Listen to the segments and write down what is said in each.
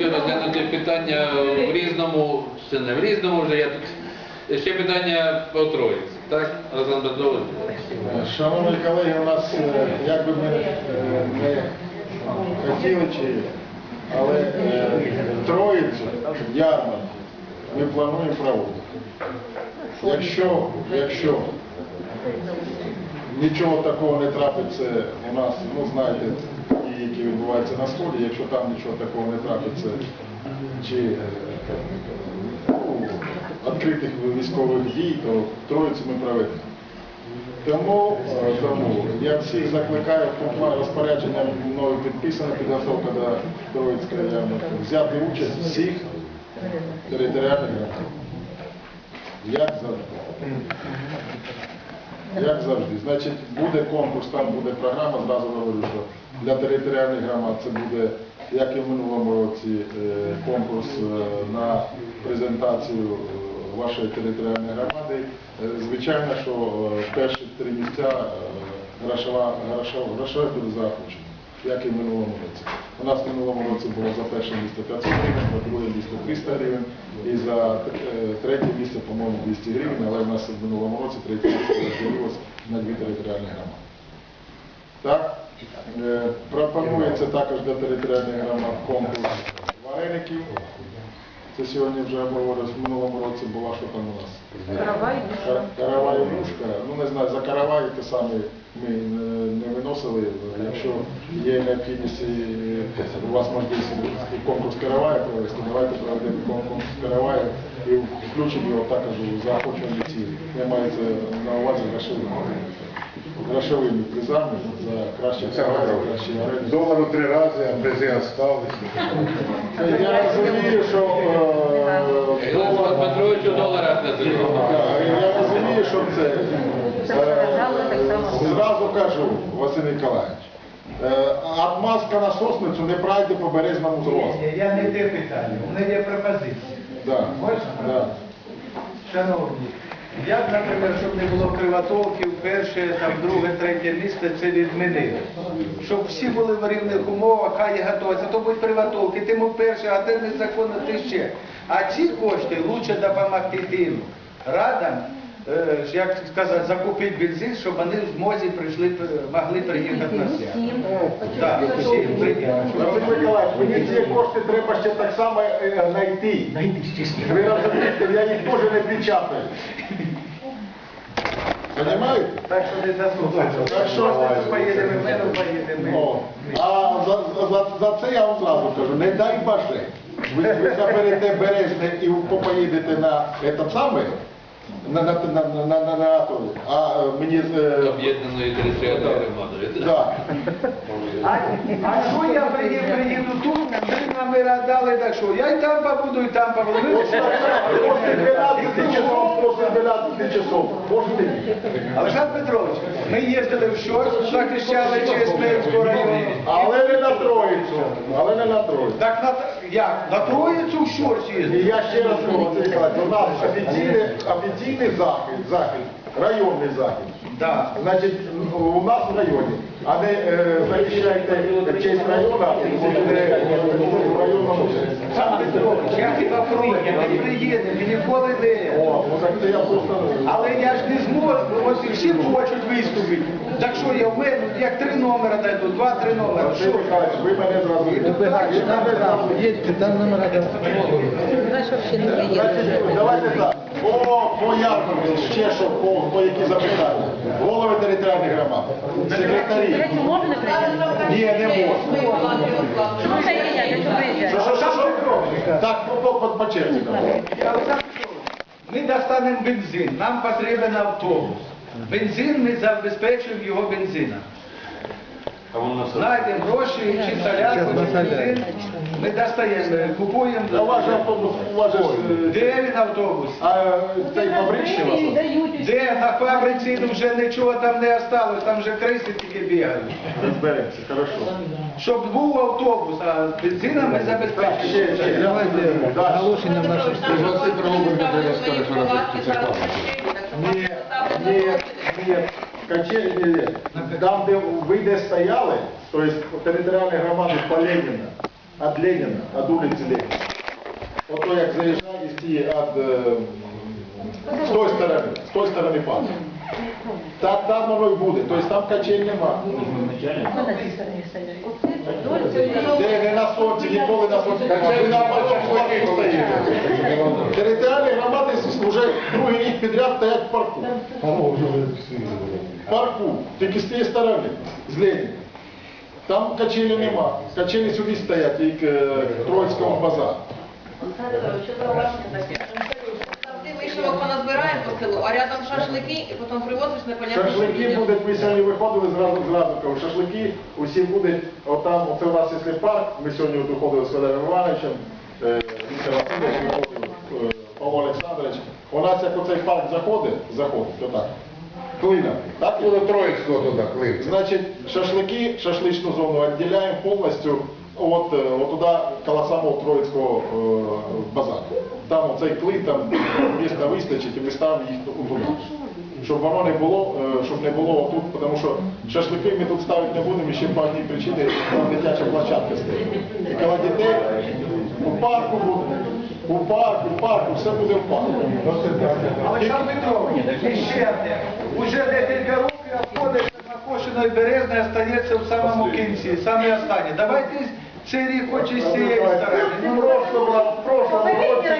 пропозицію розглянути питання в різному, це не в різному вже, я тут ще питання по Троїці. Так, Олександр Петрович? Шановні колеги, у нас, е, як би ми е, не хотіли чи, але е, Троїцю, ярмарку ми плануємо проводити. Якщо, якщо нічого такого не трапиться у нас, ну знаєте, які відбуваються на сході, якщо там нічого такого не трапиться, чи е, ну, відкритих військових дій, то Троїцю ми проведемо. Тому, е, тому я всіх закликаю, тут розпорядження мною підписано, підготовка до Троїцької ярмарки, взяти участь всіх територіальних громад. Як завжди. Як завжди. Значить, буде конкурс, там буде програма, зразу говорю, що для територіальних громад це буде, як і в минулому році, е, конкурс е, на презентацію е, вашої територіальної громади. Звичайно, що перші три місця грошове буде заохочено, як і в минулому році. У нас в минулому році було за перше місце 500 гривень, за друге місце 300 гривень і за е, третє місце, по-моєму, 200 гривень, але в нас в минулому році третє місце розділилось на дві територіальні громади. Так? Е, Пропонується також для територіальних громад конкурс вареників. Це сьогодні вже обговорилось, в минулому році була, що там у нас? Кар- Каравай і мушка. Ну не знаю, за каравай те саме ми не- не виносили. Якщо є необхідність і у вас можливість і конкурс каравая провести, давайте проведемо конкурс каравая і включимо його також у заохочувальні цілі. Я маю це на увазі грошовими. Грошовими призами за каравай, за. Долару три рази, а призи остались. Я розумію, що е, долар- Петровичу долара Я розумію, що це. е, Зразу кажу, Василь Ніколаївич, е, отмазка на сосницю не пройде по березному. Ні, Я не те питання, у мене є пропозиція. Да. Можна? Да. Шановні, як, наприклад, щоб не було кривотолків, перше, там, друге, третє місце, це відмінили. Щоб всі були в рівних умовах, хай готуються, то будь приватолки, ти перше, а ти незаконно, ти ще. А ці кошти краще допомогти тим радам, як сказати, закупити бензин, щоб вони в змозі прийшли, е, могли приїхати на свято. Так, всім приїхати. Василь Миколаївич, мені ці кошти треба ще так само е, знайти. Ви розумієте, я їх теж не печатаю. Понимаєте? Так що не заслухайте. Так що- поїдемо, ми не поїдемо. А за, за, за це я вам зразу кажу, не дай боже. Ви, ви заберете березне і поїдете на этот самий, на, на, на, на, на, на, на АТО. а е, мені... е, Об'єднаної територіальної громади. Да. А, а що я приїду, приїду тут, ви нам і дали, так що я і там побуду, і там побуду. После 12 часов, после 12 часов, можете. Олександр Петрович, ми їздили в Щорс, захищали Чесненського району. Але не на Троїцю, але не на Троїцю. Так на, як? На Троїцю в Щорс І їздили? я ще раз Василь Ніколаївич, у нас офіційний, офіційний захід, захід, районний захід. Да. Значить, у нас в районі, а не е, захищаєте честь району, не в районному. Я хіба проти, ми приїдемо, і ніколи не. О, ну так це я просто... Але я ж не зможу, ось всі хочуть виступити. Так що я в мене, як три номера дайду, два-три номера. Що? Михайлович, ви мене зрозуміли. Ви мене зрозуміли. Знаєш, взагалі не є. Значить, давайте так. По, по ярмарку, ще що, по, по які запитання. Голови територіальних громад, секретарі. Ні, не можна. Ну, що. Що, що, що? Так, по, по, по черзі. Ми достанемо бензин, нам потрібен автобус. Бензин ми забезпечуємо його бензином. Знайдемо гроші, чи солярку, чи бензин. Ми достаємо, купуємо. А ваш автобус, у вас же ж, е, Де він автобус? а цей фабричний у вас? Де на фабриці ну, вже нічого там не осталось, там вже криси тільки бігають. Розберемося, хорошо. Щоб був автобус, а бензином ми Так, ще, ще, давайте. Оголошення Ні, ні, ні. Качель, ні, ні. Там, де ви де стояли, тобто територіальні громади по Леніна, від Леніна, від вулиці Леніна. Ото як заїжджає з тієї від, з тої сторони, з тої сторони парку. Так там воно і буде, тобто там качель нема. Де не на сонці, ніколи на сонці. Ви на парку стоїте. Територіальні громади вже другий рік підряд стоять в парку. В парку, тільки з тієї сторони, з Леніна. Там качелі нема. Качелі сюди стоять, як е, Троїцького базару. Завжди вишивок поназбираємо по селу, а рядом шашлики, і потім привозиш непонятно. Шашлики будуть, ми сьогодні виходили зразу зразу кажу, шашлики усі будуть, отам, оце у нас якщо парк, ми сьогодні от виходили з Валерієм Івановичем, е, Віктор Васильович, виходив, е, Павло Олександрович. У нас як оцей парк заходить, заходить, отак, клином, так? До Троїцького туди, клин. Значить, шашлики, шашличну зону відділяємо повністю от, е, от туди, коло самого Троїцького е, базару. Там оцей клин, там міста вистачить, і ми ставимо їх туди. Щоб воно не було, е, щоб не було тут, тому що шашлики ми тут ставити не будемо, і ще по одній причині там дитяча площадка стоїть. І коли дітей у парку буде, у парку, у парку, все буде в парку. Олександр Петрович, ще одне. Уже декілька років обходиться Макошиної березне остається в самому кінці, саме останнє. Давайте цей рік хоч і з цієї сторони. Ну, в прошлому раз- в прошлому році.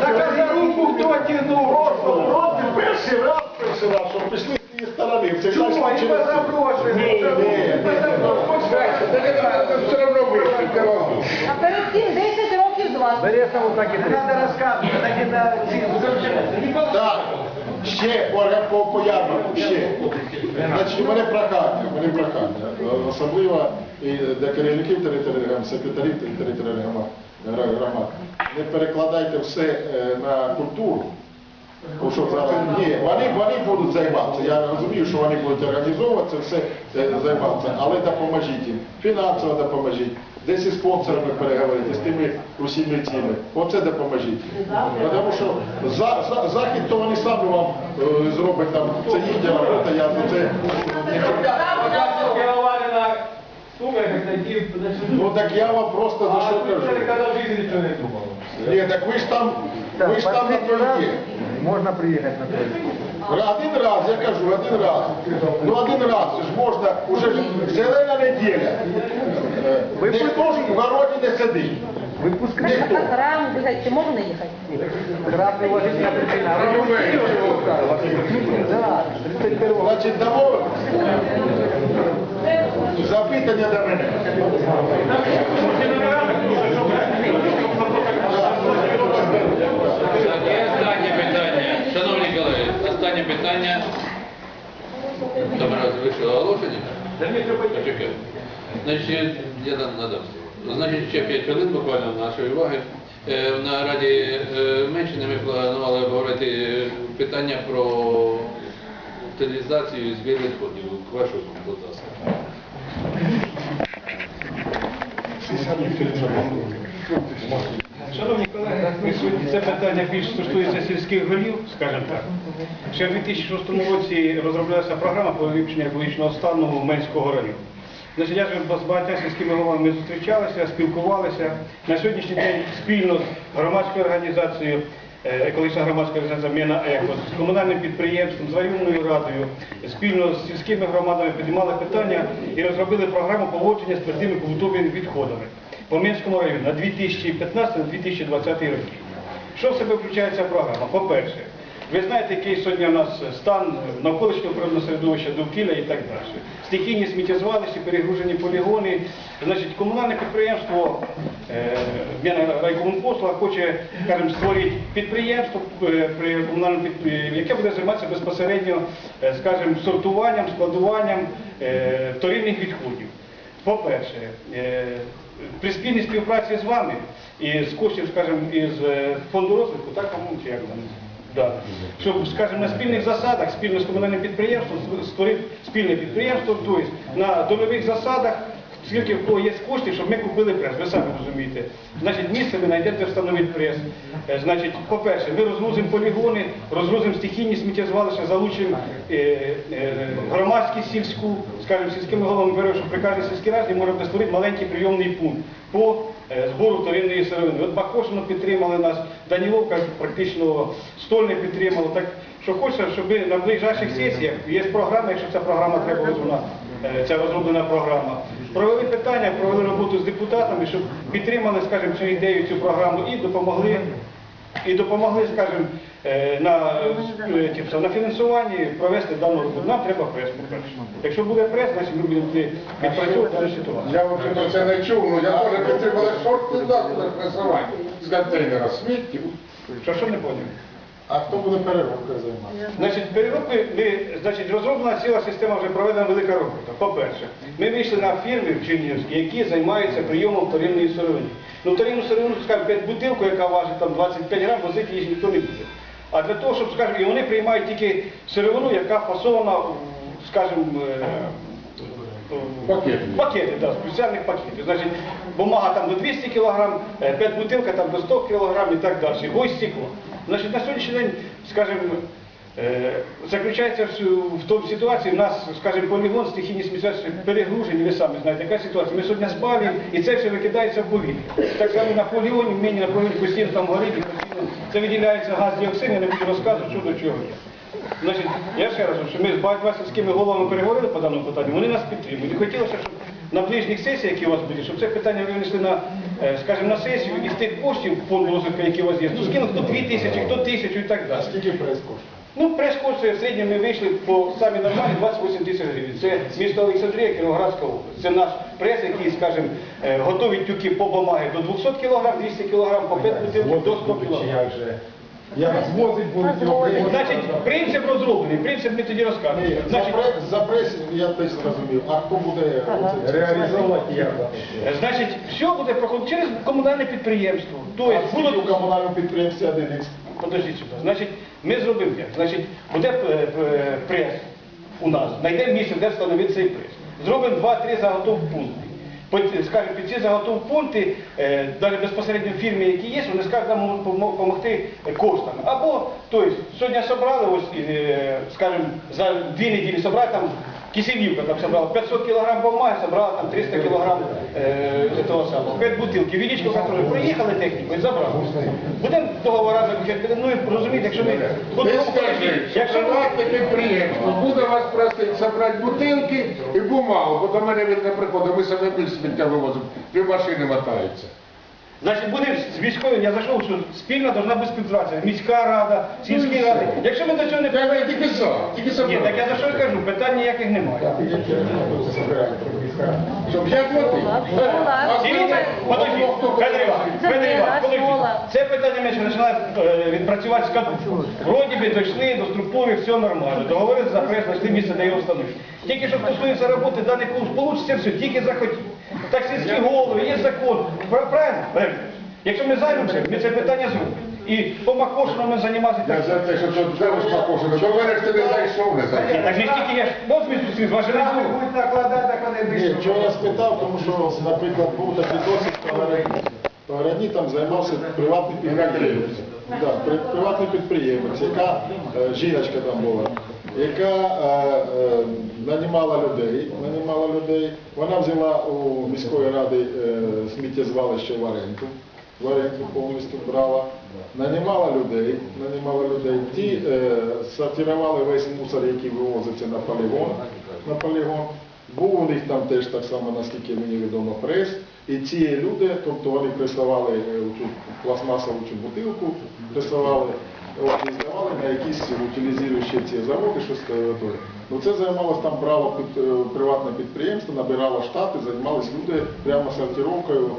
Так а за руку хто тягнув? прошлому році перший раз, перший раз, що пішли з цієї сторони. Це Чому? значить, І через- позапрошуємо. Ні, ні, ні. Все одно вийшли. А перед цим 10 років з вас. Не треба розказувати, так і на ці. Так, ще по, по, ярмарку, ще. Значить, у мене прохання, у мене прохання. Особливо і для керівників територіальних громад, секретарів територіальних громад. Не перекладайте все е, на культуру. Що ні, вони, вони будуть займатися. Я розумію, що вони будуть організовувати це все е, займатися, але допоможіть їм. Фінансово допоможіть. Десь із спонсорами переговорити, з тими усіми цими. Оце допоможіть. Тому що за, за, захід, то вони самі вам е, зроблять там, це їхня робота, я за це. Ну так я вам просто за що кажу. Ні, так ви ж там, ви ж там на то є. Можна приїхати на той. Один раз, я кажу, один раз. Ну один раз це ж можна, уже ж зелена неділя. Ніхто ж в городі не сидить. Ніхто. А храм, ви кажете, можна їхати? Крапли ложиться причина. Значить, домовились? Запитання до мене. Так, і останнє питання. Шановні колеги, останнє питання. Там раз вийшло оголошення? Почекай. Значить, я нам надав слово. Значить, ще 5 хвилин буквально нашої уваги. Е, На Раді е, Меншини ми планували обговорити е, питання про утилізацію і збір відходів. Квашук, будь ласка. Шановні колеги, присутні, це питання більш стосується сільських голів, скажімо так. Ще в 2006 році розроблялася програма по вивченню екологічного стану Менського району. Значить, я з багатьма сільськими головами зустрічалися, спілкувалися. На сьогоднішній день спільно з громадською організацією, е, екологічна громадська організація Мена Еко, з комунальним підприємством, з районною радою, спільно з сільськими громадами піднімали питання і розробили програму поводження з твердими побутовими відходами по Мінському району на 2015-2020 роки. Що в себе включає ця програма? По-перше, ви знаєте, який сьогодні у нас стан навколишнього природного середовища, довкілля і так далі. Стихійні сміттєзвалища, перегружені полігони. Значить, комунальне підприємство е, райкомунпослуга хоче, скажімо, створити підприємство е, при комунальному підприємстві, яке буде займатися безпосередньо, е, скажімо, сортуванням, складуванням е, вторинних відходів. По-перше, е, при спільній співпраці з вами і з коштів, скажімо, із е, фонду розвитку, так, по-моєму, чи як там? Да. Щоб, скажімо, на спільних засадах, спільно з комунальним підприємством створити спільне підприємство, тобто на дольових засадах скільки в кого є коштів, щоб ми купили прес. Ви самі розумієте. Значить, місце ви знайдете встановити прес. Е, Значить, по-перше, ми розгрузимо полігони, розгрузимо стихійні сміттєзвалища, залучимо е, е, громадськість сільську, скажімо, сільськими головами беремо, що при кожній сільській раді можна створити маленький прийомний пункт по е, збору вторинної сировини. От Бакошино підтримали нас, Даніловка практично стольне підтримало. Так що хочеться, щоб на ближайших сесіях є програма, якщо ця програма треба вона, е, ця розроблена програма. Провели питання, провели роботу з депутатами, щоб підтримали, скажімо, цю ідею, цю програму і допомогли і допомогли, скажімо, е, на, е, на фінансуванні провести дану роботу. Нам треба прес, по-перше. Якщо буде прес, значить ми будемо відпрацьовувати дану ситуацію. Я вже про це не чув, ну я теж підтримала шорт туди буде пресувати з контейнера сміттю. Що, що не поняв? А хто буде переробкою займатися? Значить, переробки, ми, значить, розроблена ціла система, вже проведена велика робота. По-перше, ми вийшли на фірми в Чернігівській, які займаються прийомом вторинної сировини. Ну, вторинну сировину, скажімо, 5 бутилку, яка важить там 25 грам, возити її ніхто не буде. А для того, щоб, скажімо, і вони приймають тільки сировину, яка фасована, скажімо, е, Пакети. Пакети, да, спеціальних пакетів. Значить, бумага там до 200 кг, 5 бутилка там до 100 кг і так далі. Ось стекло. Значить, на сьогоднішній день, скажімо, е, заключається в, тому ситуації, в нас, скажімо, полігон, стихійні сміття перегружені, ви самі знаєте, яка ситуація. Ми сьогодні спалі, і це все викидається в повітря. Так само на полігоні, в мені на полігоні постійно там горить, постійно це виділяється газ діоксин, я не буду розказувати, що до чого є. Значить, я ще раз, що ми з багатьма сільськими головами переговорили по даному питанню, вони нас підтримують. Хотілося, щоб на ближніх сесіях, які у вас будуть, щоб це питання винесли на, е, скажімо, на сесію і з тих коштів фонду розвитку, які у вас є, ну скинуть хто 2 тисячі, хто тисячу і так далі. скільки прес коштує? Ну, прес коштує в середньому ми вийшли по самі нормальні 28 тисяч гривень. Це місто Олександрія, Кіровоградська область. Це наш прес, який, скажімо, е, готовить тюки по бумаги до 200 кг, 200 кг, по 5 бутилок до 100 кг. Як звозить будуть його приймати? Значить, принцип розроблений, принцип ми тоді розкажемо. За, Значить, прес, за прес я теж зрозумів. А хто буде оце- реалізовувати як? Значить, все буде проходити через комунальне підприємство. Тобто А скільки будуть... комунальному підприємстві один ікс? Подождіть сюди. Значить, ми зробимо як? Значить, буде е, е, прес у нас, знайдемо місце, де встановити цей прес. Зробимо 2-3 заготов пункти. Скажемо, під ці заготов пункти, е, далі безпосередньо фірмі, які є, вони скажуть, нам допомогти коштами. Або, тобто, сьогодні зібрали, ось, е, скажімо, за дві неділі зібрали там Киселівка там собрала 500 кг бумаги, собрала там 300 кг е, того самого. 5 бутилки. Величко контролю. Приїхали техніку і забрали. Будемо договори заключати. Ну і розумієте, якщо ми... Ти скажи, що якщо ми... приватне підприємство буде вас просити забрати бутилки і бумагу, бо до мене він не приходить, ми самі більш сміття вивозимо, дві машини мотаються. Значить, буде з військовим, я зайшов, що спільна должна бути співпраця. Міська рада, сільські ради. Якщо ми до цього не... Я тільки за, тільки за. Ні, так я за що й кажу, питань ніяких немає. Щоб я платив. Дивіться, подожди, Федір Іванович, Це Федір не Іванович, наш подожди. Це питання ми ще починали е, відпрацювати з кадучу. Вроді би дійшли до структури, все нормально. Договорилися за прес, знайшли місце, де його встановити. Тільки що стосується роботи, даний курс вийде все, тільки захотів. Так сільські голови, є закон. Правильно? Якщо ми займемося, ми це питання зробимо. І по Макошину ми займалися Я так. за те, що тут зараз покошено. До мене ж ти не зайшов, не зайшов. Так не стільки я ж мов місяць зустрів, ваше не було. будуть накладати, так вони Ні, чого я спитав, тому що, наприклад, був такий досвід в Пограні. Там займався приватний підприємець. Да, при- приватний підприємець, яка е, жіночка там була, яка е, е, нанімала людей, нанімала людей. Вона взяла у міської ради е, сміттєзвалище в оренду. В оренду повністю брала, нанімала людей, нанімала людей. Ті сортували весь мусор, який вивозиться на полігон, на полігон. Був у них там теж так само, наскільки мені відомо, прес. І ці люди, тобто вони присилали е, цю пластмасову цю бутилку, здавали на якісь утилізуючі ці заводи, щось то. Ну це займалось там право під, е, приватне підприємство, набирало штати, займалися люди прямо сортировкою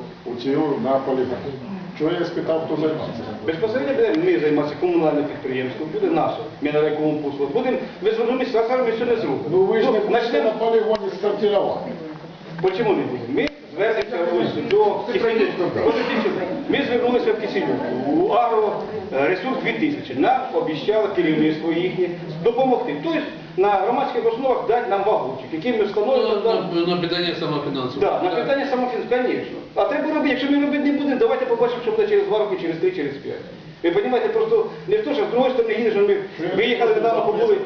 цією на полігон. Чого я спитав, хто займався? Безпосередньо буде ми займатися комунальне підприємство, буде наше, ми на якому послуг. Будемо, ви зрозумієте, зараз ми все не зробимо. Ну ви ж не начнемо- на полігоні сортувати. Почему не будемо? Ми звернемося ось до Киселю. Ми звернулися в Киселю, у Агро е, ресурс 2000. Нам обіцяло керівництво їхнє допомогти. Тобто на громадських основах дати нам вагончик, який ми встановимо. Ну, на, на питання самофінансування. Так, на питання самофінансування, звісно. А треба робити, якщо ми робити не будемо, давайте побачимо, що буде через два роки, через три, через п'ять. Ви розумієте, просто не в то, що з другої сторони їдеш, ми виїхали недавно побули.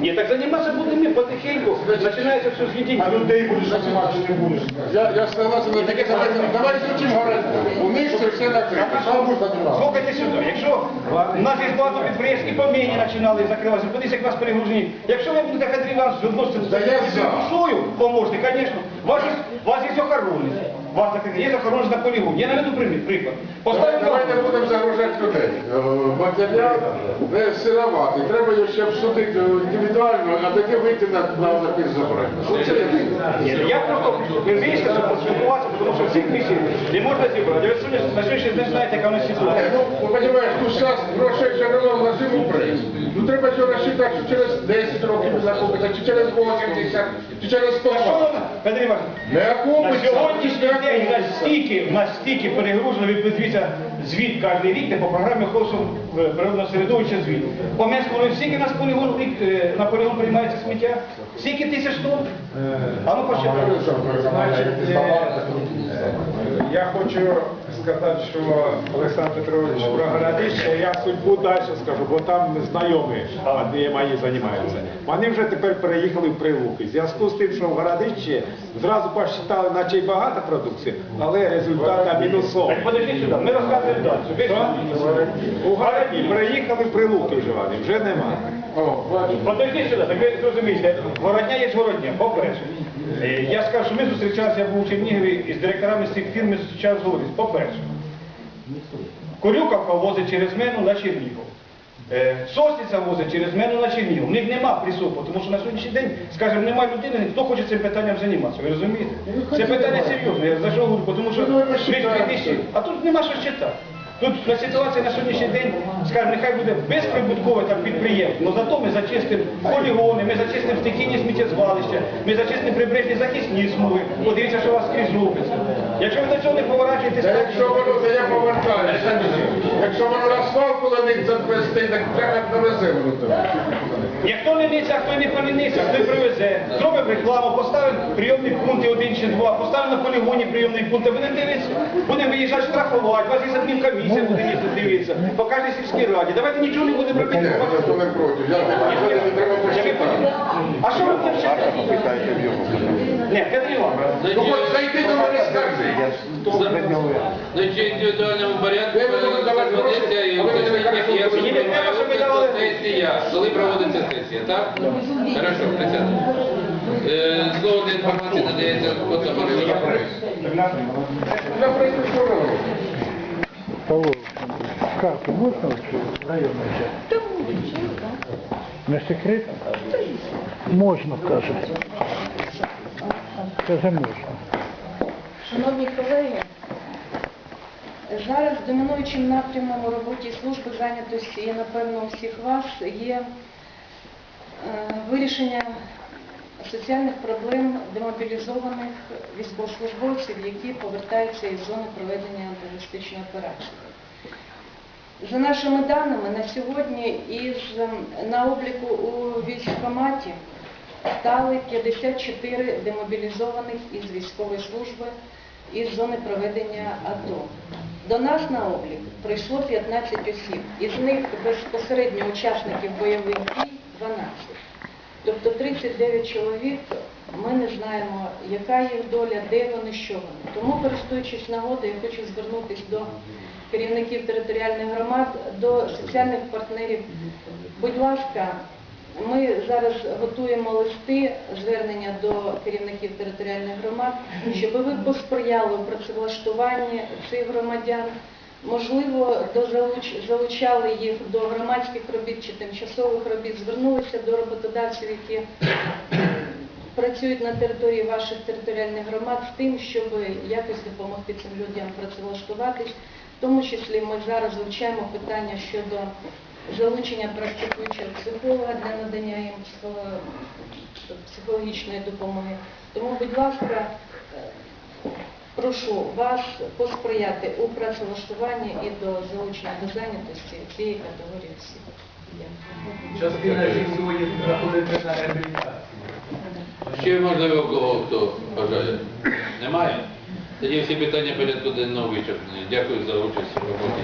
Ні, так займатися будемо ми потихеньку, починається все з дітей. А людей будеш займати чи не будеш? Я, я ж согласен на таке давайте, давай звучимо говорити. У них це все накрито. Що буде займати? Слухайте сюди, якщо у нас є багато підприємств і по мені починали закриватися, подивіться, як нас перегружені. Якщо ви будете Федір Іванович я з душою, поможете, звісно. Вас є, у вас є охоронець. Вас так є охоронець на полігоні. Я наведу приклад. Поставимо Давайте будемо загружати людей. Е, Матеріал не сироватий. Треба його ще обсудити індивідуально, а тоді вийти на, на запис забрати. Я просто ви вийшли, щоб поспілкуватися, тому що всіх місій не можна зібрати. Ви сьогодні на день знаєте, яка у нас ситуація. Ну, понимаешь, ну зараз грошей джерело вложив у прес. Ну треба цього розчитати, що через 10 років накопиться, чи через 80, чи через 100. А що воно, Не На сьогоднішній день настільки, настільки перегружено, ви подивіться звіт кожен рік, де по програмі е, природного середовища звіт. По Менському скільки нас полігон, рік, е, на полігон приймається сміття? Скільки тисяч тонн? А ну почитайте. Значить, Я хочу сказати, що Олександр Петрович про Городище, я судьбу далі скажу, бо там знайомі, де мої займаються. Вони вже тепер переїхали в Прилуки. В зв'язку з тим, що в Городищі зразу посчитали, наче й багато продукції, але результат мінусовий. Так, Подожди сюди, ми розказуємо далі. У Городі переїхали в Прилуки вже вони, вже немає. Подожди сюди, так ви зрозумієте, городня є ж городня, по-перше. Е, Я скажу, що ми зустрічалися, я був у Чернігові із директорами з цих фірм, ми зустрічалися говорити. По-перше, Корюкавка возить через мене на Чернігов. Е, Сосниця возить через мене на Чернігов. У них нема присопу, тому що на сьогоднішній день, скажімо, немає людини, хто хоче цим питанням займатися. Ви розумієте? Це питання серйозне, я за що говорю, тому що Ну, ми считаєте. тисячі, а тут нема що читати. Тут на ситуація на сьогоднішній день, скажімо, нехай буде безприбуткове там підприємство, але зато ми зачистимо полігони, ми зачистимо стихійні сміттєзвалища, ми зачистимо прибережні захисні смуги. Подивіться, що у вас скрізь робиться. Якщо ви до цього не поворачуєтесь, Та якщо воно, то я повертаюся. Якщо воно на свалку летить запвести, так треба довеземо до тебе. Ніхто не ниться, хто не поліниться, хто й привезе. Зробимо рекламу, поставимо прийомні пункти один чи два, поставимо на полігоні прийомний пункт, а будемо дивитися, будемо виїжджати штрафувати, вас є адмінкомісія буде їздити дивитися, по кожній сільській раді. Давайте нічого не будемо робити. Ні, ніхто не проти. Я не не треба. А що ви вчити? Ні, Петро Іванович, Ну от зайди до мене скажи. Значить, в індивідуальному порядку Ви будете давати гроші, проводиться і а ви будете я Мені не треба, щоб ви давали. сесія. Коли проводиться сесія, так? Хорошо, присядьте. Е, Слово для інформації надається Європейську. Я прийду скоро. Павло, карту можно в районный взять? На секрет? Можно, кажется. Можно. Шановні колеги, зараз домінуючим напрямом у роботі служби зайнятості і, напевно, у всіх вас є е, вирішення соціальних проблем демобілізованих військовослужбовців, які повертаються із зони проведення антитерористичної операції. За нашими даними, на сьогодні із, ем, на обліку у військкоматі стали 54 демобілізованих із військової служби із зони проведення АТО. До нас на облік прийшло 15 осіб, із них безпосередньо учасників бойових дій 12. Тобто 39 чоловік, ми не знаємо, яка їх доля, де вони, що вони. Тому, користуючись нагодою, я хочу звернутися до керівників територіальних громад, до соціальних партнерів. Будь ласка, ми зараз готуємо листи, звернення до керівників територіальних громад, щоб ви посприяли у працевлаштуванні цих громадян, можливо, залучали їх до громадських робіт чи тимчасових робіт, звернулися до роботодавців, які працюють на території ваших територіальних громад з тим, щоб якось допомогти цим людям працевлаштуватись. В тому числі ми зараз вивчаємо питання щодо залучення практикуючого психолога для надання їм психологічної допомоги. Тому, будь ласка, е, прошу вас посприяти у працевлаштуванні і до залучення до зайнятості цієї категорії осіб. Частина жінок сьогодні знаходиться на реабілітації. Ще можливо кого хто бажає? Немає? Тоді всі питання порядку денного вичерпані. Дякую за участь у роботі.